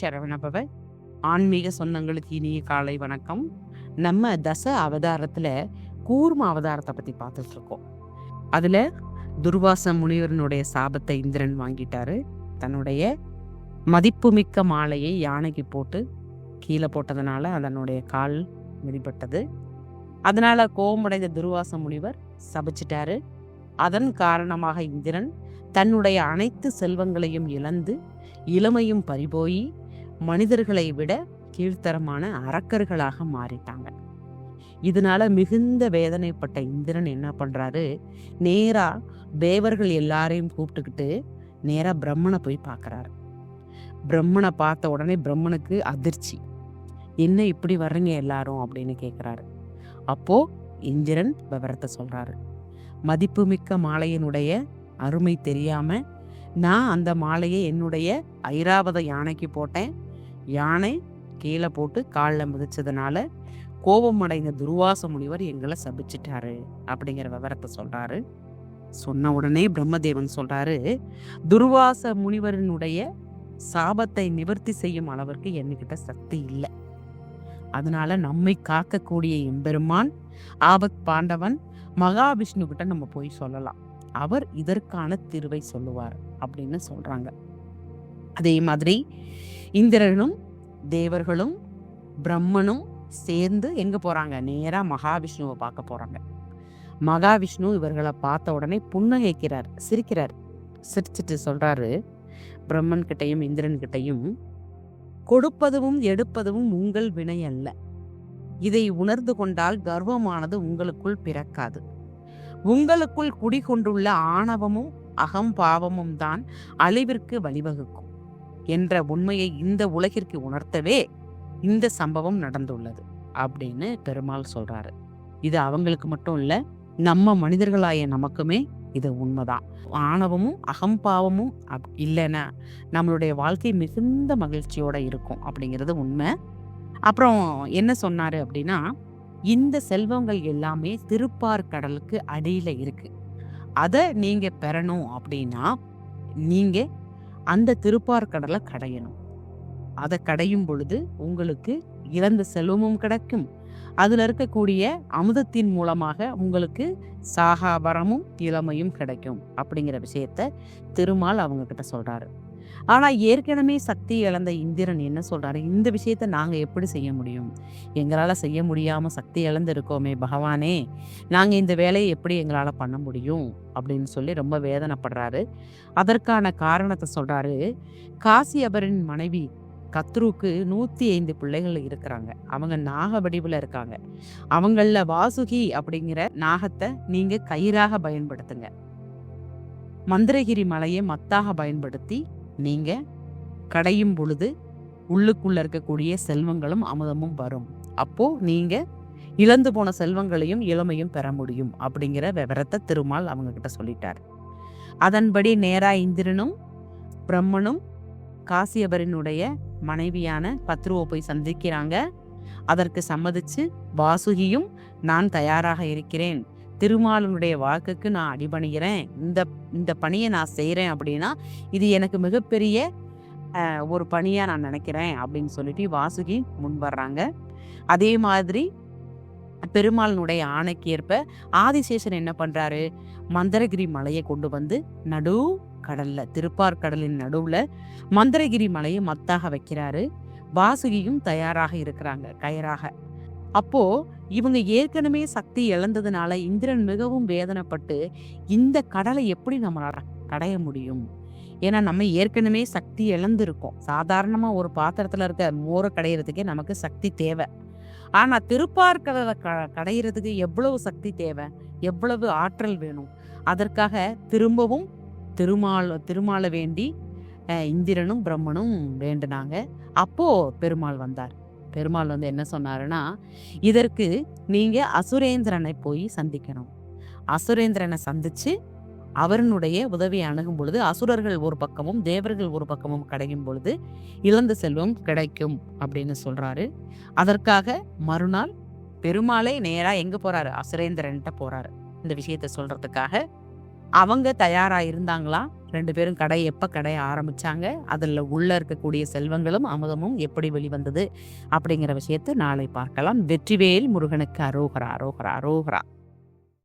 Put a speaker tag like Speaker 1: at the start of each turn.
Speaker 1: சரவணபவர் சரவணபவ ஆன்மீக சொந்தங்களுக்கு இனிய காலை வணக்கம். நம்ம தச அவதாரத்தில் கூர்ம அவதாரத்தை பற்றி பார்த்துட்டு இருக்கோம் அதில் துர்வாச முனிவரனுடைய சாபத்தை இந்திரன் வாங்கிட்டாரு. தன்னுடைய மதிப்புமிக்க மாலையை யானைக்கு போட்டு கீழே போட்டதுனால அதனுடைய கால் மிதிப்பட்டது அதனால கோபமடைந்த துர்வாச முனிவர் சபிச்சிட்டாரு. அதன் காரணமாக இந்திரன் தன்னுடைய அனைத்து செல்வங்களையும் இழந்து இளமையும் பறிபோய் மனிதர்களை விட கீழ்த்தரமான அரக்கர்களாக மாறிட்டாங்க. இதனால மிகுந்த வேதனைப்பட்ட இந்திரன் என்ன பண்றாரு? நேரா தேவர்கள் எல்லாரையும் கூப்பிட்டுக்கிட்டு நேரா பிரம்மனை போய் பார்க்கறாரு. பிரம்மனை பார்த்த உடனே பிரம்மனுக்கு அதிர்ச்சி. என்ன இப்படி வர்றீங்க எல்லாரும்? அப்படின்னு கேட்குறாரு அப்போ இந்திரன் விவரத்தை சொல்றாரு. மதிப்புமிக்க மாலையினுடைய அருமை தெரியாம நான் அந்த மாலையை என்னுடைய ஐராவத யானைக்கு போட்டேன். யானை கீழே போட்டு காலில் மிதிச்சதுனால கோபம் அடைந்த துர்வாச முனிவர் எங்களை சபிச்சிட்டாரு அப்படிங்கிற விவரத்தை சொல்றாரு. சொன்ன உடனே பிரம்மதேவன் சொல்றாரு துர்வாச முனிவரினுடைய சாபத்தை நிவர்த்தி செய்யும் அளவிற்கு என்கிட்ட சக்தி இல்லை. அதனால நம்மை காக்கக்கூடிய எம்பெருமான் ஆபத் பாண்டவன் மகாவிஷ்ணு கிட்ட நம்ம போய் சொல்லலாம். அவர் இதற்கான தீர்வை சொல்லுவார் அப்படின்னு சொல்றாங்க. அதே மாதிரி இந்திரனும் தேவர்களும் பிரம்மனும் சேர்ந்து எங்க போறாங்க? நேரா மகாவிஷ்ணுவை பார்க்க போறாங்க. மகாவிஷ்ணு இவர்களை பார்த்த உடனே புன்னகைக்கிறார் சிரிக்கிறார். சிரிச்சிட்டு சொல்றாரு பிரம்மன் கிட்டையும் இந்திரன் கிட்டையும் கொடுப்பதும் எடுப்பதும் உங்கள் வினை அல்ல. இதை உணர்ந்து கொண்டால் கர்வமானது உங்களுக்குள் பிறக்காது. உங்களுக்குள் குடிகொண்டுள்ள ஆணவமும் அகம்பாவமும் தான் அழிவிற்கு வழிவகுக்கும். என்ற உண்மையை இந்த உலகிற்கு உணர்த்தவே இந்த சம்பவம் நடந்துள்ளது அப்படின்னு பெருமாள் சொல்றாரு. இது அவங்களுக்கு மட்டும் இல்ல நம்ம மனிதர்களாய நமக்குமே இது உண்மைதான். ஆணவமும் அகம்பாவமும் அப் இல்லைன்னா நம்மளுடைய வாழ்க்கை மிகுந்த மகிழ்ச்சியோட இருக்கும் அப்படிங்கிறது உண்மை. அப்புறம் என்ன சொன்னாரு அப்படின்னா இந்த செல்வங்கள் எல்லாமே திருப்பார் கடலுக்கு அடியில இருக்கு. அதை நீங்க பெறணும் அப்படின்னா நீங்க அந்த திருப்பார்கடலை கடையணும். அதை கடையும் பொழுது உங்களுக்கு இழந்த செல்வமும் கிடைக்கும். அதில் இருக்கக்கூடிய அமுதத்தின் மூலமாக உங்களுக்கு சாகாபரமும் இளமையும் கிடைக்கும். அப்படிங்கிற விஷயத்த திருமால் அவங்க கிட்ட ஆனால் ஏற்கனவே சக்தி இழந்த இந்திரன் என்ன சொல்கிறாரு இந்த விஷயத்த நாங்கள் எப்படி செய்ய முடியும்? எங்களால் செய்ய முடியாமல் சக்தி இழந்திருக்கோமே பகவானே. நாங்கள் இந்த வேலையை எப்படி எங்களால் பண்ண முடியும்? அப்படின்னு சொல்லி ரொம்ப வேதனைப்படுறாரு. அதற்கான காரணத்தை சொல்றாரு. காசியபரின் மனைவி கத்ருக்கு நூற்றி ஐந்து பிள்ளைகள் இருக்கிறாங்க. அவங்க நாக வடிவில் இருக்காங்க. அவங்களில் வாசுகி அப்படிங்கிற நாகத்தை நீங்கள் கயிறாக பயன்படுத்துங்க. மந்திரகிரி மலையை மத்தாக பயன்படுத்தி நீங்கள் கடையும் பொழுது உள்ளுக்குள்ளே இருக்கக்கூடிய செல்வங்களும் அமுதமும் வரும். அப்போது நீங்கள் இழந்து போன செல்வங்களையும் இளமையும் பெற முடியும் அப்படிங்கிற விவரத்தை திருமால் அவங்கக்கிட்ட சொல்லிட்டார். அதன்படி நேராக இந்திரனும் பிரம்மனும் காசியபரினுடைய மனைவியான பத்ருவை போய் சந்திக்கிறாங்க. அதற்கு சம்மதிச்சு வாசுகியும் நான் தயாராக இருக்கிறேன். திருமாலனுடைய வாக்குக்கு நான் அடிபணிகிறேன். இந்த இந்த பணியை நான் செய்கிறேன் அப்படின்னா இது எனக்கு மிகப்பெரிய ஒரு பணியாக நான் நினைக்கிறேன் அப்படின்னு சொல்லிட்டு வாசுகி முன் வர்றாங்க. அதே மாதிரி பெருமாளனுடைய ஆணைக்கு ஏற்ப ஆதிசேஷன் என்ன பண்ணுறாரு மந்திரகிரி மலையை கொண்டு வந்து நடு கடலில் திருப்பார் கடலின் நடுவில் மந்திரகிரி மலையை மத்தாக வைக்கிறாரு. வாசுகியும் தயாராக இருக்கிறாங்க கயராக. அப்போ இவங்க ஏற்கனவே சக்தி இழந்ததுனால இந்திரன் மிகவும் வேதனைப்பட்டு இந்த கடலை எப்படி நம்ம கடைய முடியும்? ஏன்னா நம்ம ஏற்கனவே சக்தி இழந்திருக்கோம். சாதாரணமாக ஒரு பாத்திரத்தில் இருக்க மோரை கடையிறதுக்கே நமக்கு சக்தி தேவை. ஆனால் திருப்பார் கடலை க கடையிறதுக்கு எவ்வளவு சக்தி தேவை? எவ்வளவு ஆற்றல் வேணும்? அதற்காக திரும்பவும் திருமால் திருமாலை வேண்டி இந்திரனும் பிரம்மனும் வேண்டுனாங்க. அப்போ பெருமாள் வந்தார். பெருமாள் வந்து என்ன சொன்னாருன்னா இதற்கு நீங்கள் அசுரேந்திரனை போய் சந்திக்கணும். அசுரேந்திரனை சந்தித்து அவரனுடைய உதவியை அணுகும் பொழுது அசுரர்கள் ஒரு பக்கமும் தேவர்கள் ஒரு பக்கமும் கிடைக்கும் பொழுது இழந்த செல்வம் கிடைக்கும் அப்படின்னு சொல்கிறாரு அதற்காக மறுநாள் பெருமாளை நேராக எங்கே போகிறாரு அசுரேந்திரன்ட்ட போகிறாரு இந்த விஷயத்த சொல்கிறதுக்காக அவங்க தயாராக இருந்தாங்களா? ரெண்டு பேரும் கடை எப்போ கடைய ஆரம்பித்தாங்க அதில் உள்ளே இருக்கக்கூடிய செல்வங்களும் அமுதமும் எப்படி வெளிவந்தது அப்படிங்கிற விஷயத்தை நாளை பார்க்கலாம். வெற்றிவேல் முருகனுக்கு அரோகரா அரோகரா அரோகரா.